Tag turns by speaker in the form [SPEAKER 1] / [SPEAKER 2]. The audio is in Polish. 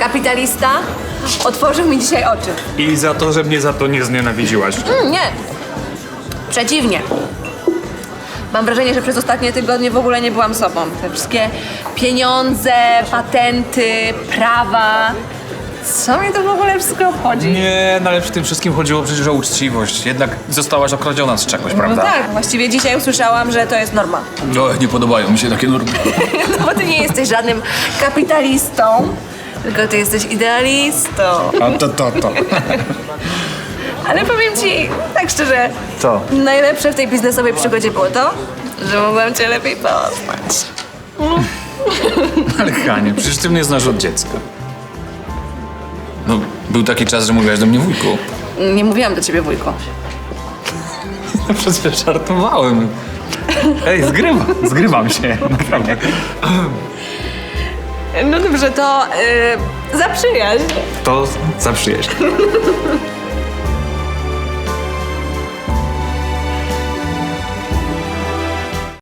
[SPEAKER 1] kapitalista, otworzył mi dzisiaj oczy.
[SPEAKER 2] I za to, że mnie za to nie znienawidziłaś.
[SPEAKER 1] Mm, nie. Przeciwnie. Mam wrażenie, że przez ostatnie tygodnie w ogóle nie byłam sobą. Te wszystkie pieniądze, patenty, prawa. Co mnie to w ogóle wszystko obchodzi?
[SPEAKER 2] Nie, no ale przy tym wszystkim chodziło przecież o uczciwość. Jednak zostałaś okradziona z czegoś,
[SPEAKER 1] No
[SPEAKER 2] prawda?
[SPEAKER 1] tak, właściwie dzisiaj usłyszałam, że to jest norma.
[SPEAKER 2] No, nie podobają mi się takie normy.
[SPEAKER 1] No bo ty nie jesteś żadnym kapitalistą, tylko ty jesteś idealistą.
[SPEAKER 2] A to, to, to.
[SPEAKER 1] Ale powiem ci tak szczerze,
[SPEAKER 2] Co?
[SPEAKER 1] najlepsze w tej biznesowej przygodzie było to, że mogłam cię lepiej poznać.
[SPEAKER 2] Ale Hanie, przecież ty mnie znasz od dziecka. No, był taki czas, że mówiłaś do mnie wujku.
[SPEAKER 1] Nie mówiłam do ciebie, wujku.
[SPEAKER 2] No przecież żartowałem. Ej, zgrywam, zgrywam się, naprawdę.
[SPEAKER 1] No dobrze, to yy, za przyjaźń.
[SPEAKER 2] To za przyjaźń.